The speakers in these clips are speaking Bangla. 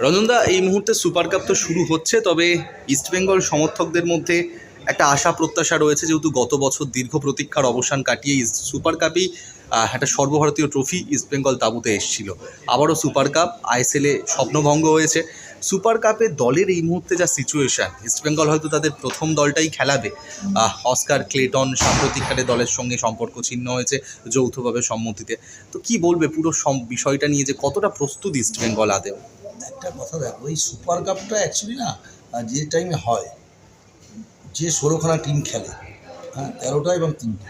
রঞ্জনদা, এই মুহূর্তে সুপার কাপ তো শুরু হচ্ছে, তবে ইস্টবেঙ্গল সমর্থকদের মধ্যে একটা আশা, প্রত্যাশা রয়েছে যেহেতু গত বছর দীর্ঘ প্রতীক্ষার অবসান কাটিয়ে সুপার কাপই একটা সর্বভারতীয় ট্রফি ইস্টবেঙ্গল তাঁবুতে এসেছিল। আবারও সুপার কাপ, আইএসএলে স্বপ্নভঙ্গ হয়েছে। সুপার কাপে দলের এই মুহূর্তে যা সিচুয়েশন ইস্টবেঙ্গল হয়তো তাদের প্রথম দলটাই খেলাবে। অস্কার, ক্লেটন সাম্প্রতিককালে দলের সঙ্গে সম্পর্ক ছিন্ন হয়েছে যৌথভাবে সম্মতিতে। তো কি বলবে পুরো বিষয়টা নিয়ে যে কতটা প্রস্তুত ইস্টবেঙ্গল আদেও একটা কথা দেখো এই সুপার কাপটা অ্যাকচুয়ালি না যে টাইমে হয় যে ষোলোখানা টিম খেলে হ্যাঁ তেরোটা এবং তিনটে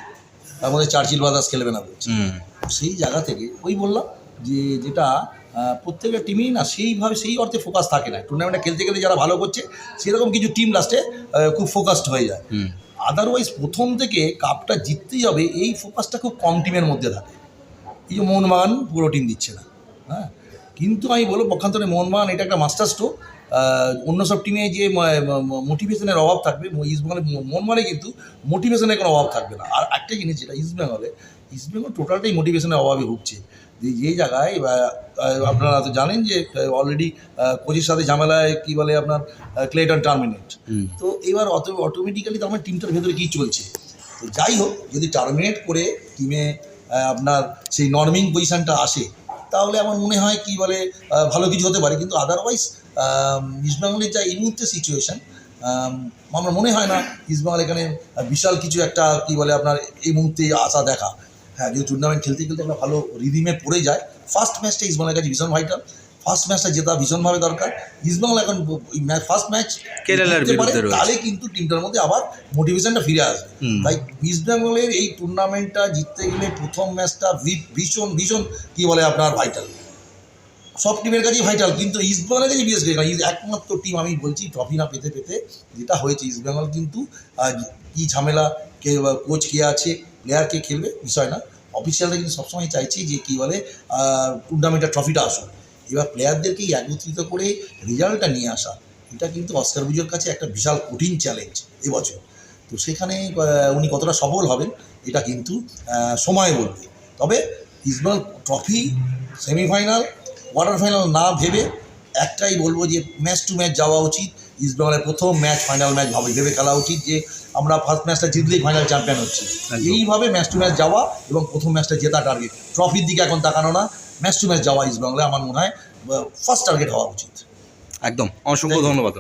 তার মধ্যে চার্চিল বাদাস খেলবে না বলছে। সেই জায়গা থেকে ওই বললাম যে যেটা প্রত্যেকটা টিমই না সেইভাবে সেই অর্থে ফোকাস থাকে না। টুর্নামেন্টে খেলতে খেলতে যারা ভালো করছে সেরকম কিছু টিম লাস্টে খুব ফোকাসড হয়ে যায়। আদারওয়াইজ প্রথম থেকে কাপটা জিততেই হবে এই ফোকাসটা খুব কম টিমের মধ্যে থাকে। এই যে মোহনবাগান পুরো টিম দিচ্ছে না হ্যাঁ কিন্তু আমি বলব পক্ষান্তরে মোহনবাগান এটা একটা মাস্টার স্ট্রোক অন্য সব টিমে যে মোটিভেশনের অভাব থাকবে ইস্টবেঙ্গলে মোহনবাগানে কিন্তু মোটিভেশনের কোনো অভাব থাকবে না। আর একটা জিনিস যেটা ইস্টবেঙ্গলে ইস্টবেঙ্গল টোটালটাই মোটিভেশনের অভাবে ভুগছে। যে যে জায়গায় আপনারা তো জানেন যে অলরেডি কোচের সাথে ঝামেলায় কী বলে আপনার ক্লেটন টার্মিনেট তো এবার অত অটোমেটিক্যালি তো আমার টিমটার ভেতরে কী চলছে? তো যাই হোক যদি টার্মিনেট করে টিমে আপনার সেই নর্মিং পজিশানটা আসে তাহলে আমার মনে হয় কি বলে ভালো কিছু হতে পারে। কিন্তু আদারওয়াইজ ইস্টবেঙ্গলের যা এই মুহূর্তে সিচুয়েশান আমার মনে হয় না ইস্টবেঙ্গল এখানে বিশাল কিছু একটা কি বলে আপনার এই মুহূর্তে আশা দেখা। হ্যাঁ যদি টুর্নামেন্ট খেলতে খেলতে আমরা ভালো রিদিমে পড়ে যায় ফার্স্ট ম্যাচটা ইস্টবেঙ্গলের কাছে ভীষণ ভাইটাল ফার্স্ট ম্যাচটা জেতা ভীষণভাবে দরকার। ইস্টবেঙ্গল এখন ফার্স্ট ম্যাচ কেরালার বিরুদ্ধে তাহলে কিন্তু টিমটার মধ্যে আবার মোটিভেশনটা ফিরে আসবে। তাই ইস্ট বেঙ্গলের এই টুর্নামেন্টটা জিততে গেলে প্রথম ম্যাচটা ভীষণ ভীষণ কি বলে আপনার ভাইটাল সব টিমের কাছেই ভাইটাল কিন্তু ইস্ট বেঙ্গলের কাছে বিশেষ করে একমাত্র টিম আমি বলছি ট্রফি না পেতে পেতে যেটা হয়েছে ইস্ট বেঙ্গল কিন্তু কী ঝামেলা কে কোচ কে আছে প্লেয়ার কে খেলবে বিষয় না। অফিসিয়ালরা কিন্তু সবসময় চাইছি যে কী বলে টুর্নামেন্টের ট্রফিটা আসুক। এবার প্লেয়ারদেরকেই একত্রিত করে রেজাল্টটা নিয়ে আসা এটা কিন্তু অস্কার বুজোর কাছে একটা বিশাল কঠিন চ্যালেঞ্জ এবছর। তো সেখানে উনি কতটা সফল হবেন এটা কিন্তু সময় বলবে। তবে East Bengal trophy semifinal quarter final না ভেবে একটাই বলব যে ম্যাচ টু ম্যাচ যাওয়া উচিত। ইস্টবেঙ্গলের প্রথম ম্যাচ ফাইনাল ম্যাচ ভাবে ভেবে খেলা উচিত যে আমরা ফার্স্ট ম্যাচটা জিতলেই ফাইনাল চ্যাম্পিয়ন হচ্ছি। এইভাবে ম্যাচ টু ম্যাচ যাওয়া এবং প্রথম ম্যাচটা জেতা টার্গেট ট্রফির দিকে এখন তাকানো না। ম্যাচ টু ম্যাচ যাওয়া ইস্ট বাংলা আমার মনে হয় ফার্স্ট টার্গেট হওয়া উচিত। একদম। অসংখ্য ধন্যবাদ